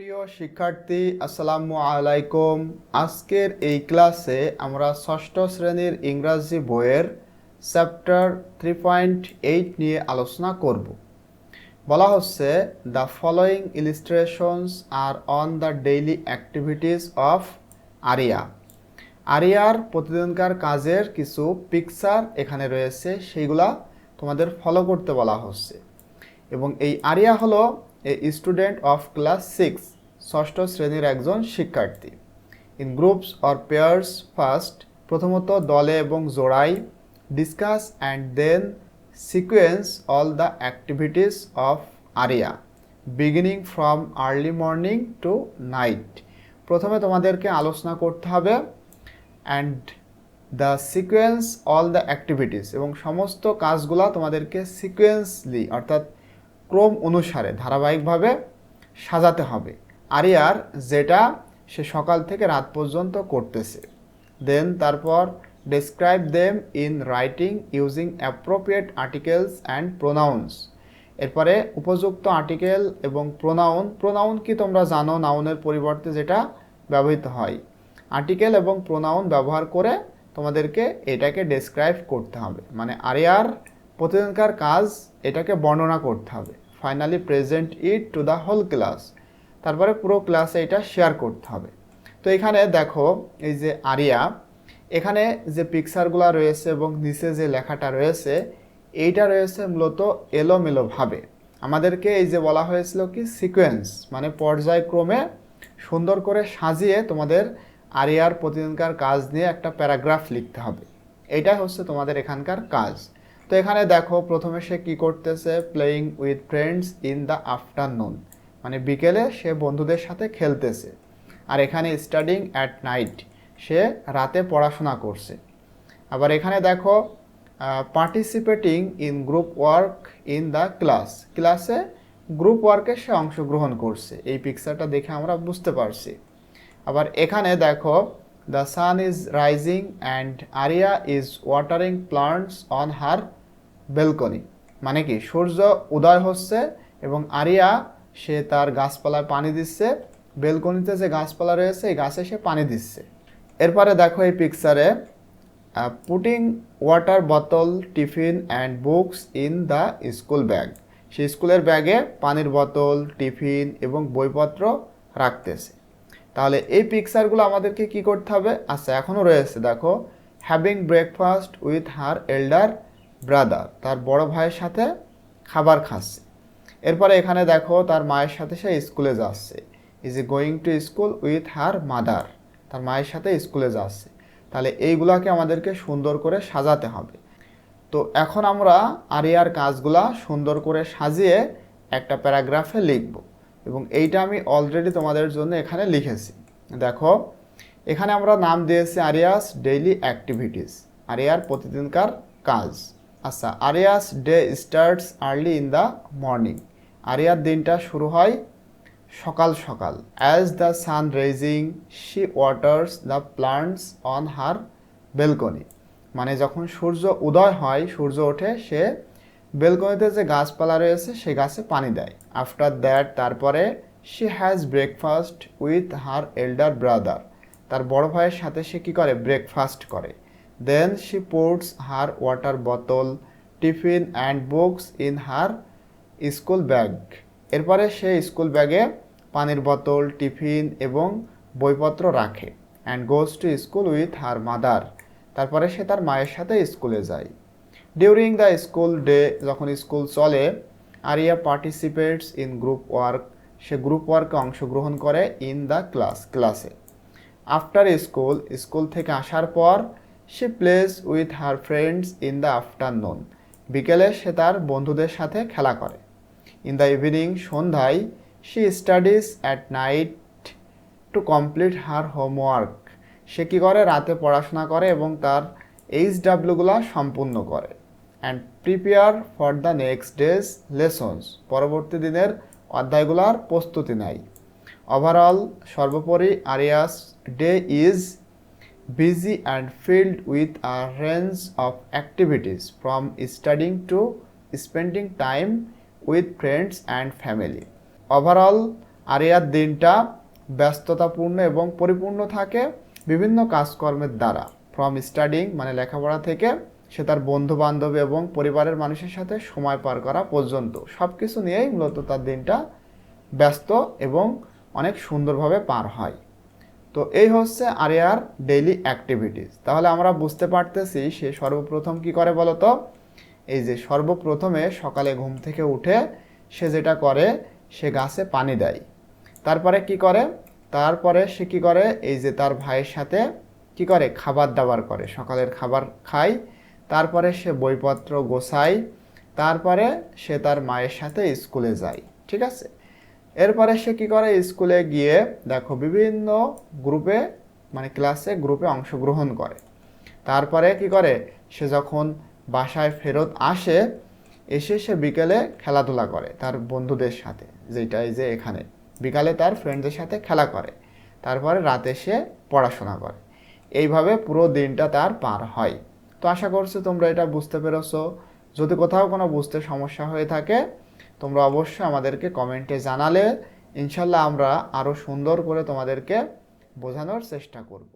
প্রিয় শিক্ষার্থী, আসসালামু আলাইকুম। আজকের এই ক্লাসে আমরা ষষ্ঠ শ্রেণির ইংরাজি বইয়ের চ্যাপ্টার থ্রি পয়েন্ট এইট নিয়ে আলোচনা করব। বলা হচ্ছে, the following illustrations are on the daily activities of Aria. আরিয়ার প্রতিদিনকার কাজের কিছু পিকচার এখানে রয়েছে, সেইগুলা তোমাদের ফলো করতে বলা হচ্ছে। এবং এই আরিয়া হলো a student of class six ষষ্ঠ শ্রেণির একজন শিক্ষার্থী। In groups or pairs first প্রথমত দলে এবং জোড়াই discuss and then sequence all the activities of Aria beginning from early morning to night প্রথমে তোমাদেরকে আলোচনা করতে হবে and the sequence all the activities এবং সমস্ত কাজগুলা তোমাদেরকে সিকোয়েন্সলি অর্থাৎ ক্রম অনুসারে ধারাবাহিকভাবে সাজাতে হবে। আরিয়ার যেটা সে সকাল থেকে রাত পর্যন্ত করতেছে। দেন তারপর describe them in writing using appropriate articles and pronouns এরপরে উপযুক্ত আর্টিকেল এবং প্রোনাউন প্রোনাউন কি তোমরা জানো? নাউনের পরিবর্তে যেটা ব্যবহৃত হয়। আর্টিকেল এবং প্রোনাউন ব্যবহার করে তোমাদেরকে এটাকে ডেসক্রাইব করতে হবে। মানে আরিয়ার প্রতিদিনকার কাজ এটাকে বর্ণনা করতে হবে। Finally present it to the whole class তারপরে পুরো ক্লাসে এটা শেয়ার করতে হবে। তো এখানে দেখো, এই যে আরিয়া, এখানে যে পিকচারগুলো রয়েছে এবং নিচে যে লেখাটা রয়েছে, এইটা রয়েছে মূলত এলোমেলোভাবে। আমাদেরকে এই যে বলা হয়েছিল কি সিকোয়েন্স মানে পর্যায়ক্রমে সুন্দর করে সাজিয়ে তোমাদের আরিয়ার প্রতিদিনকার কাজ নিয়ে একটা প্যারাগ্রাফ লিখতে হবে। এটাই হচ্ছে তোমাদের এখানকার কাজ। তো এখানে দেখো, প্রথমে সে কি করতেছে? Playing with friends in the afternoon মানে বিকেলে সে বন্ধুদের সাথে খেলতেছে। আর এখানে স্টাডিং অ্যাট নাইট সে রাতে পড়াশোনা করছে। আবার এখানে দেখো participating in group work in the class ক্লাসে গ্রুপ ওয়ার্কে সে অংশগ্রহণ করছে। এই পিকচারটা দেখে আমরা বুঝতে পারছি। আবার এখানে দেখো the sun is rising and Aria is watering plants on her balcony. মানে কি? সূর্য উদয় হচ্ছে এবং আরিয়া, সে তার গাছপালায় পানি দিচ্ছে। বেলকনিতে যে গাছপালা রয়েছে, এই গাছে সে পানি দিচ্ছে। এরপরে দেখো এই পিকচারে পুটিং ওয়াটার বোতল tiffin and books in the school bag সে স্কুলের ব্যাগে পানির বোতল টিফিন এবং বইপত্র রাখতেছে। তাহলে এই পিকচারগুলো আমাদেরকে কি করতে হবে? আচ্ছা এখনও রয়েছে, দেখো। Having breakfast with her elder brother তার বড় ভাইয়ের সাথে খাবার খাচ্ছে। এরপরে এখানে দেখো তার মায়ের সাথে সে স্কুলে যাচ্ছে। Is a going to school with her mother তার মায়ের সাথে স্কুলে যাচ্ছে। তাহলে এইগুলাকে আমাদেরকে সুন্দর করে সাজাতে হবে। তো এখন আমরা আরিয়ার কাজগুলা সুন্দর করে সাজিয়ে একটা প্যারাগ্রাফে লিখব। এবং এইটা আমি অলরেডি তোমাদের জন্য এখানে লিখেছি। দেখো, এখানে আমরা নাম দিয়েছি আরিয়াস ডেইলি অ্যাক্টিভিটিস আরিয়ার প্রতিদিনকার কাজ। আচ্ছা Aria's day starts early in the morning. আরিয়ার দিনটা শুরু হয় সকাল সকাল। As the sun raising, she waters the plants on her balcony. মানে যখন সূর্য উদয় হয়, সূর্য ওঠে, সে বেলকনিতে যে গাছপালা রয়েছে, সে গাছে পানি দেয়। আফটার দ্যাট, তারপরে she has breakfast with her elder brother. তার বড় ভাইয়ের সাথে সে কী করে? ব্রেকফাস্ট করে। Then she puts her water বোতল tiffin and books in her school bag এরপরে সে স্কুল ব্যাগে পানির বোতল টিফিন এবং বইপত্র রাখে and goes to school with her mother তারপরে সে তার মায়ের সাথে স্কুলে যায়। ডিউরিং দ্য স্কুল ডে যখন স্কুল চলে Aria participates in group work say group ওয়ার্কে অংশগ্রহণ করে ইন দ্য ক্লাস ক্লাসে আফটার স্কুল স্কুল থেকে আসার পর সে plays with her friends in the afternoon বিকেলে সে তার বন্ধুদের সাথে খেলা করে। ইন দ্য ইভিনিং সন্ধ্যায় she studies at night to complete her homework সে কী করে? রাতে পড়াশোনা করে এবং তার এইচ ডাব্লিউগুলো সম্পূর্ণ করে। And prepare for the next day's lessons পরবর্তী দিনের অধ্যায়গুলোর প্রস্তুতি নেয়। ওভারঅল সর্বোপরি Aria's day is busy and filled with a range of activities from studying to spending time with friends and family. Overall, আরিয়ার দিনটা ব্যস্ততাপূর্ণ এবং পরিপূর্ণ থাকে বিভিন্ন কাজকর্মের দ্বারা ফ্রম স্টাডিং মানে লেখাপড়া থেকে সে তার বন্ধু বান্ধব এবং পরিবারের মানুষের সাথে সময় পার করা পর্যন্ত সব কিছু নিয়েই মূলত তার দিনটা ব্যস্ত এবং অনেক সুন্দরভাবে পার হয় তো এই হচ্ছে আরিয়ার ডেইলি অ্যাক্টিভিটিস তাহলে আমরা বুঝতে পারতেছি সে সর্বপ্রথম কি করে বলতো? এই যে সর্বপ্রথমে সকালে ঘুম থেকে উঠে সে যেটা করে, সে গাছে পানি দেয়। তারপরে কি করে? তারপরে সে কি করে? এই যে তার ভাইয়ের সাথে কি করে? খাবার দাবার করে। সকালের খাবার খায়, তারপরে সে বইপত্র গোছায়, তারপরে সে তার মায়ের সাথে স্কুলে যায়। ঠিক আছে? এরপরে সে কি করে? স্কুলে গিয়ে দেখো বিভিন্ন গ্রুপে মানে ক্লাসে গ্রুপে অংশগ্রহণ করে। তারপরে কি করে? সে যখন বাসায় ফেরত আসে, এসে সে বিকেলে খেলাধুলা করে তার বন্ধুদের সাথে যেটা এই যে এখানে। বিকালে তার ফ্রেন্ডদের সাথে খেলা করে। তারপরে রাতে সে পড়াশোনা করে। এইভাবে পুরো দিনটা তার পার হয়। তো আশা করছি তোমরা এটা বুঝতে পেরেছ। যদি কোথাও কোনো বুঝতে সমস্যা হয়ে থাকে তোমরা অবশ্যই আমাদেরকে কমেন্টে জানালে। ইনশাল্লাহ আমরা আরও সুন্দর করে তোমাদেরকে বোঝানোর চেষ্টা করব।